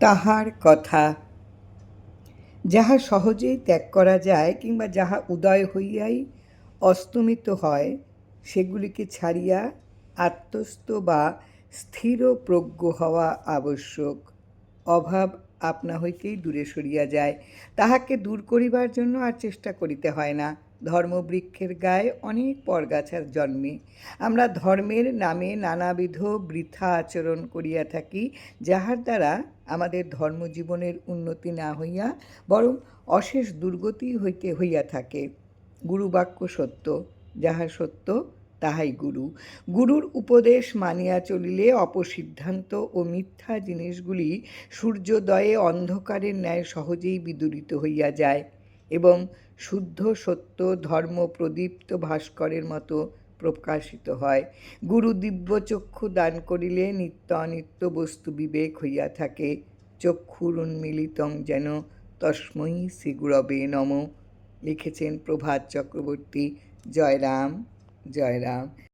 তাহার কথা। যাহা সহজেই ত্যাগ করা যায় কিংবা যাহা উদয় হইয়াই অস্তমিত হয়, সেগুলিকে ছাড়িয়া আত্মস্থ বা স্থির প্রজ্ঞ হওয়া আবশ্যক। অভাব আপনা হইতেই দূরে সরিয়া যায়। তাহাকে দূর করিবার জন্য আর চেষ্টা করিতে হয় না। ধর্মবৃক্ষের গায়ে অনেক পরগাছার জন্মে। আমরা ধর্মের নামে নানাবিধ বৃথা আচরণ করিয়া থাকি, যাহার দ্বারা আমাদের ধর্মজীবনের উন্নতি না হইয়া বরং অশেষ দুর্গতি হইতে হইয়া থাকে। গুরুবাক্য সত্য, যাহা সত্য তাহাই গুরু। গুরুর উপদেশ মানিয়া চলিলে অপসিদ্ধান্ত ও মিথ্যা জিনিসগুলি সূর্যোদয়ে অন্ধকারের ন্যায় সহজেই বিদূরিত হইয়া যায় এবং শুদ্ধ, সত্য, ধর্ম, প্রদীপ্ত ভাস্করের মতো প্রকাশিত হয়। গুরু দিব্য চক্ষু দান করিলে নিত্য অনিত্য বস্তু বিবেক হইয়া থাকে। চক্ষুর উন্মিলিতং যেন তস্মৈ শ্রীগুরবে নম। লিখেছেন প্রভাত চক্রবর্তী। জয় রাম জয় রাম